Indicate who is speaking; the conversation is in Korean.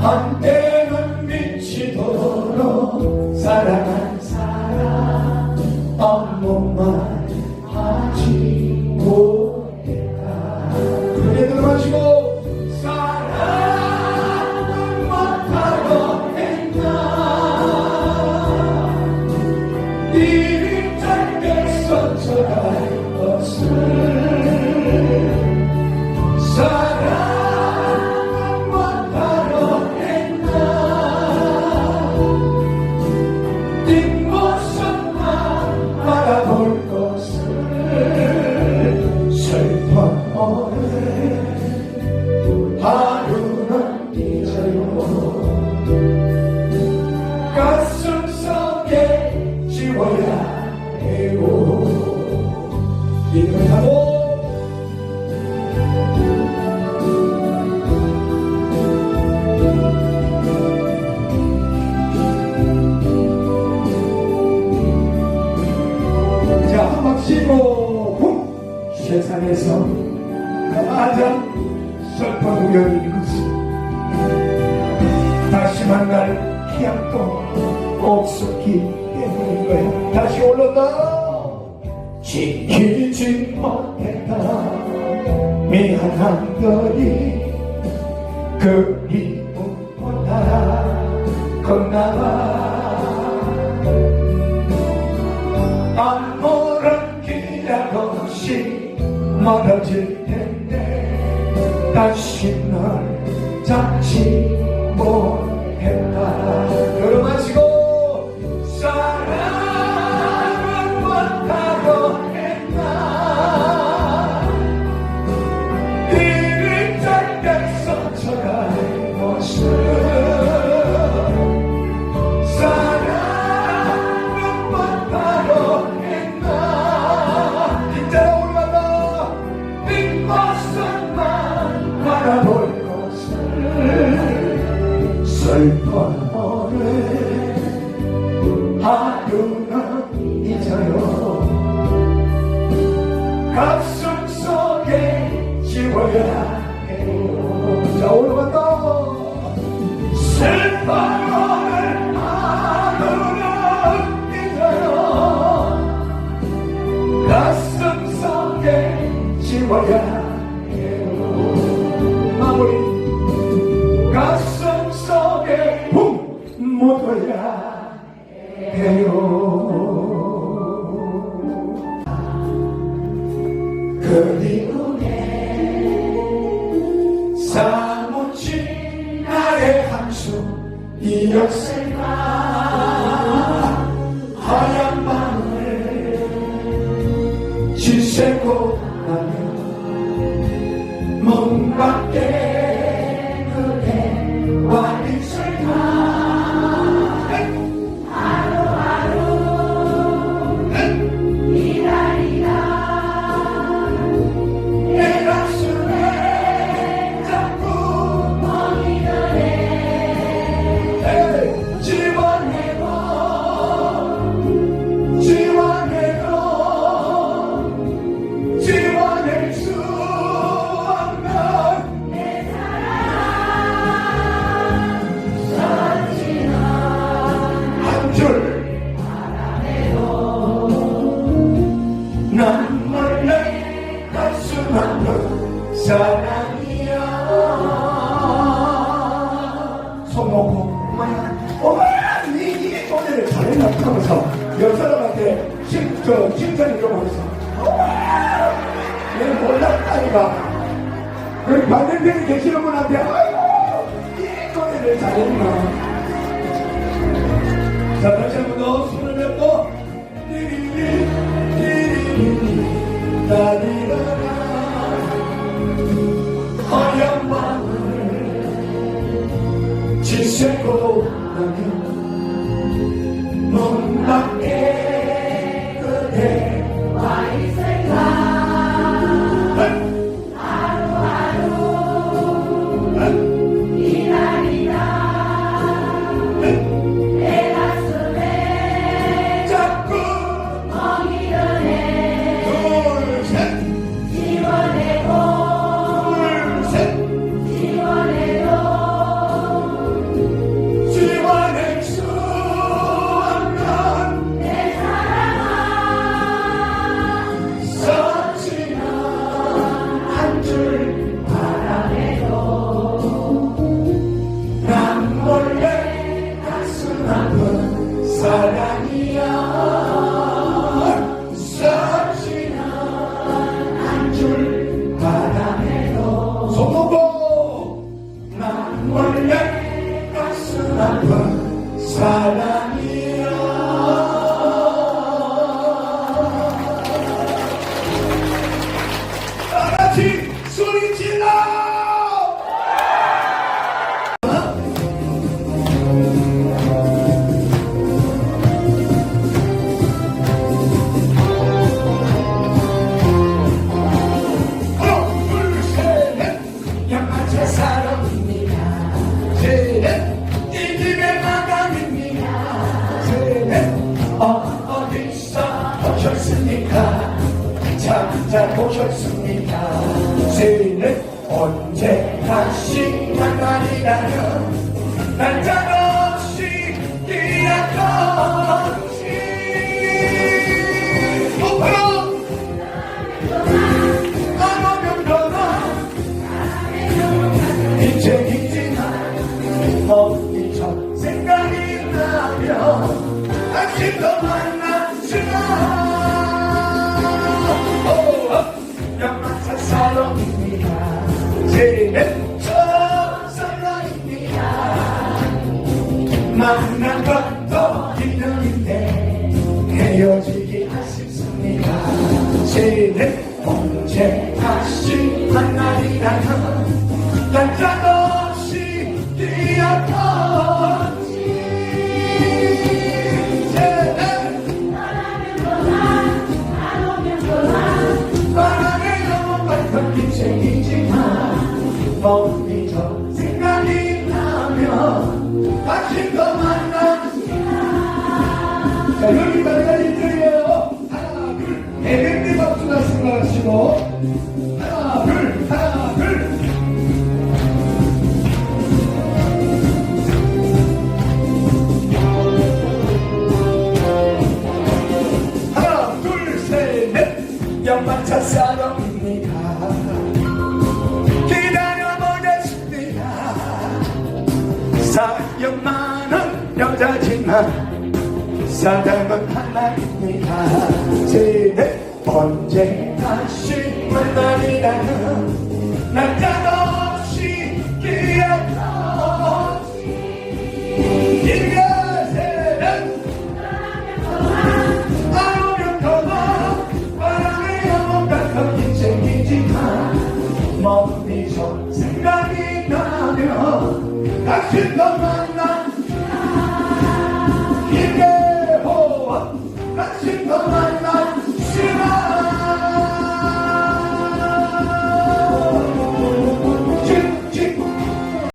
Speaker 1: 한 지워야 해요 이름을 하고 자, 한박 쉬고 훅! 세상에서 가장 슬픈 우연이 이것이. 다시 만날 기약도 없었기 때문인 거야 다시 올랐다 지키지 못했다. 미안한 거리 그리움보다 건나와 아무런 기약 없이 멀어질 텐데 다시 가슴 속에 지워야 해요. 자 올라간다 슬픈 오늘 하루는 잊어요. 가슴 속에 묻어야 해요 그리움에 사무친 나의 한숨 이었을까 하얀 밤을 지새고 나면梦밖에 옆 사람한테 칭, 저, 칭찬을 좀 엄마야 얘는 몰랐다니까. 그 반대편에 계시는 분한테 아이고 이 노래를 잘했나. 자 다시 한 번 더 손을 잡고 띠리리 띠리리 따리라라. 하얀 밤을 지새고 나면 문밖 보셨습니까? 자, 자, 보셨습니까? 주인은 언제 다시 만나리라면 날짜 없이 뛰어가 언제 다시 만나리라면 날짜 없이 인생이지만 멀리서 생각이 나면 다시 생각하시고 하나 둘 하나 둘 하나 둘셋넷. 연만차 사랑입니다. 기다려보겠습니다. 사연 많은 여자지만 사랑은 하나입니다. 세대 언제 다시 만나리라는 날짜 없이 이겨세는 아무면 더더 바람에 넘어갔던 인생이지만 멀리서 생각이 나면 다시 더 만나